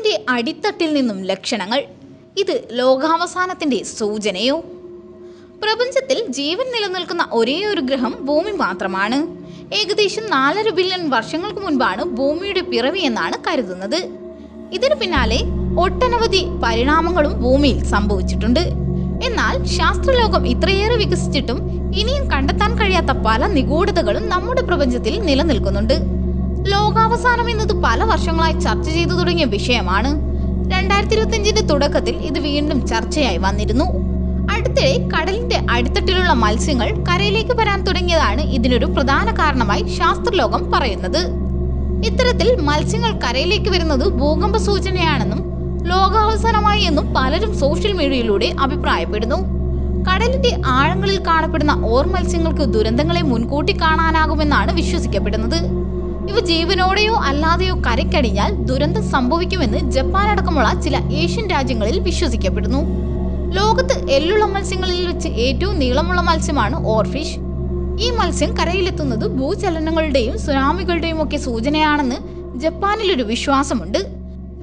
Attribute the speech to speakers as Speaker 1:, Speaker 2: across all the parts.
Speaker 1: പ്രപഞ്ചത്തിന്റെ അടിത്തട്ടിൽ നിന്നും ലക്ഷണങ്ങൾ. ഇത് ലോകാവസാനത്തിന്റെ സൂചനയോ? പ്രപഞ്ചത്തിൽ ജീവൻ നിലനിൽക്കുന്ന ഒരേ ഒരു ഗ്രഹം ഭൂമി മാത്രമാണ്. ഏകദേശം നാലര ബില്യൺ വർഷങ്ങൾക്ക് മുൻപാണ് ഭൂമിയുടെ പിറവി എന്നാണ് കരുതുന്നത്. ഇതിനു പിന്നാലെ ഒട്ടനവധി പരിണാമങ്ങളും ഭൂമിയിൽ സംഭവിച്ചിട്ടുണ്ട്. എന്നാൽ ശാസ്ത്രലോകം ഇത്രയേറെ വികസിച്ചിട്ടും ഇനിയും കണ്ടെത്താൻ കഴിയാത്ത പല നിഗൂഢതകളും നമ്മുടെ പ്രപഞ്ചത്തിൽ നിലനിൽക്കുന്നുണ്ട്. ലോകാവസാനം എന്നത് പല വർഷങ്ങളായി ചർച്ച ചെയ്തു തുടങ്ങിയ വിഷയമാണ്. രണ്ടായിരത്തി ഇരുപത്തിയഞ്ചിന്റെ തുടക്കത്തിൽ ഇത് വീണ്ടും ചർച്ചയായി വന്നിരുന്നു. അടുത്തിടെ കടലിന്റെ അടിത്തട്ടിലുള്ള മത്സ്യങ്ങൾ കരയിലേക്ക് വരാൻ തുടങ്ങിയതാണ് ഇതിനൊരു പ്രധാന കാരണമായി ശാസ്ത്രലോകം പറയുന്നത്. ഇത്തരത്തിൽ മത്സ്യങ്ങൾ കരയിലേക്ക് വരുന്നത് ഭൂകമ്പ സൂചനയാണെന്നും ലോകാവസാനമായി എന്നും പലരും സോഷ്യൽ മീഡിയയിലൂടെ അഭിപ്രായപ്പെടുന്നു. കടലിന്റെ ആഴങ്ങളിൽ കാണപ്പെടുന്ന ഓർ മത്സ്യങ്ങൾക്ക് ദുരന്തങ്ങളെ മുൻകൂട്ടി കാണാനാകുമെന്നാണ് വിശ്വസിക്കപ്പെടുന്നത്. ജീവനോടെയോ അല്ലാതെയോ കരയ്ക്കടിഞ്ഞാൽ ദുരന്തം സംഭവിക്കുമെന്ന് ജപ്പാൻ അടക്കമുള്ള ചില ഏഷ്യൻ രാജ്യങ്ങളിൽ വിശ്വസിക്കപ്പെടുന്നു. ലോകത്ത് എല്ലുള്ള മത്സ്യങ്ങളിൽ വെച്ച് ഏറ്റവും നീളമുള്ള മത്സ്യമാണ് ഓർഫിഷ് ഈ മത്സ്യം കരയിലെത്തുന്നത് ഭൂചലനങ്ങളുടെയും സുനാമികളുടെയും ഒക്കെ സൂചനയാണെന്ന് ജപ്പാനിലൊരു വിശ്വാസമുണ്ട്.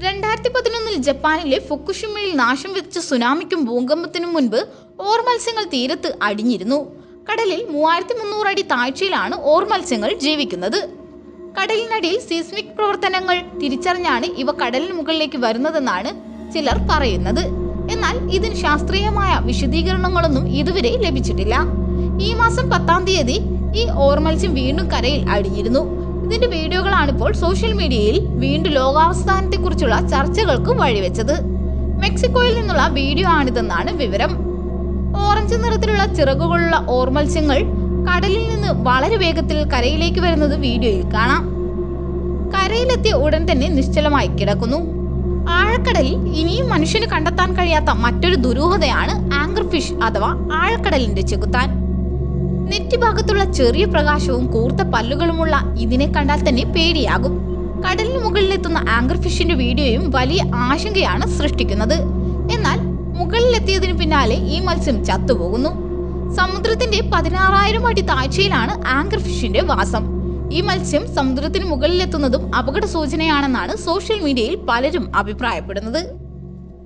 Speaker 1: രണ്ടായിരത്തി പതിനൊന്നിൽ ജപ്പാനിലെ ഫുക്കുഷിമയിൽ നാശം വിതച്ച സുനാമിക്കും ഭൂകമ്പത്തിനും മുൻപ് ഓർ മത്സ്യങ്ങൾ തീരത്ത് അടിഞ്ഞിരുന്നു. കടലിൽ മൂവായിരത്തി മുന്നൂറ് അടി താഴ്ചയിലാണ് ഓർ മത്സ്യങ്ങൾ ജീവിക്കുന്നത്. കടലിനടിയിൽ സീസ്മിക് പ്രവർത്തനങ്ങൾ തിരിച്ചറിഞ്ഞാണ് ഇവ കടലിന് മുകളിലേക്ക് വരുന്നതെന്നാണ് ചിലർ പറയുന്നത്. എന്നാൽ ഇതിന് ശാസ്ത്രീയമായ വിശദീകരണങ്ങളൊന്നും ഇതുവരെ ലഭിച്ചിട്ടില്ല. ഈ മാസം പത്താം തീയതി ഈ ഓർമത്സ്യം വീണ്ടും കരയിൽ അടിഞ്ഞിരുന്നു ഇതിന്റെ വീഡിയോകളാണ് ഇപ്പോൾ സോഷ്യൽ മീഡിയയിൽ വീണ്ടും ലോകാവസ്ഥാനത്തെക്കുറിച്ചുള്ള ചർച്ചകൾക്ക് വഴിവെച്ചത്. മെക്സിക്കോയിൽ നിന്നുള്ള വീഡിയോ ആണിതെന്നാണ് വിവരം. ഓറഞ്ച് നിറത്തിലുള്ള ചിറകുകളുള്ള ഓർമത്സ്യങ്ങൾ കടലിൽ നിന്ന് വളരെ വേഗത്തിൽ കരയിലേക്ക് വരുന്നത് വീഡിയോയിൽ കാണാം. കരയിലെത്തിയ ഉടൻ തന്നെ നിശ്ചലമായി കിടക്കുന്നു. ആഴക്കടലിൽ ഇനിയും മനുഷ്യന് കണ്ടെത്താൻ കഴിയാത്ത മറ്റൊരു ദുരൂഹതയാണ് ആങ്കർ ഫിഷ് അഥവാ ആഴക്കടലിന്റെ ചെകുത്താൻ. നെറ്റിഭാഗത്തുള്ള ചെറിയ പ്രകാശവും കൂർത്ത പല്ലുകളുമുള്ള ഇതിനെ കണ്ടാൽ തന്നെ പേടിയാകും. കടലിന് മുകളിലെത്തുന്ന ആങ്കർ ഫിഷിന്റെ വീഡിയോയും വലിയ ആശങ്കയാണ് സൃഷ്ടിക്കുന്നത്. എന്നാൽ മുകളിലെത്തിയതിനു പിന്നാലെ ഈ മത്സ്യം ചത്തുപോകുന്നു. സമുദ്രത്തിന്റെ പതിനാറായിരം അടി താഴ്ചയിലാണ് ആങ്കർ ഫിഷിന്റെ വാസം. ഈ മത്സ്യം സമുദ്രത്തിന് മുകളിലെത്തുന്നതും അപകട സൂചനയാണെന്നാണ് സോഷ്യൽ മീഡിയയിൽ പലരും അഭിപ്രായപ്പെടുന്നത്.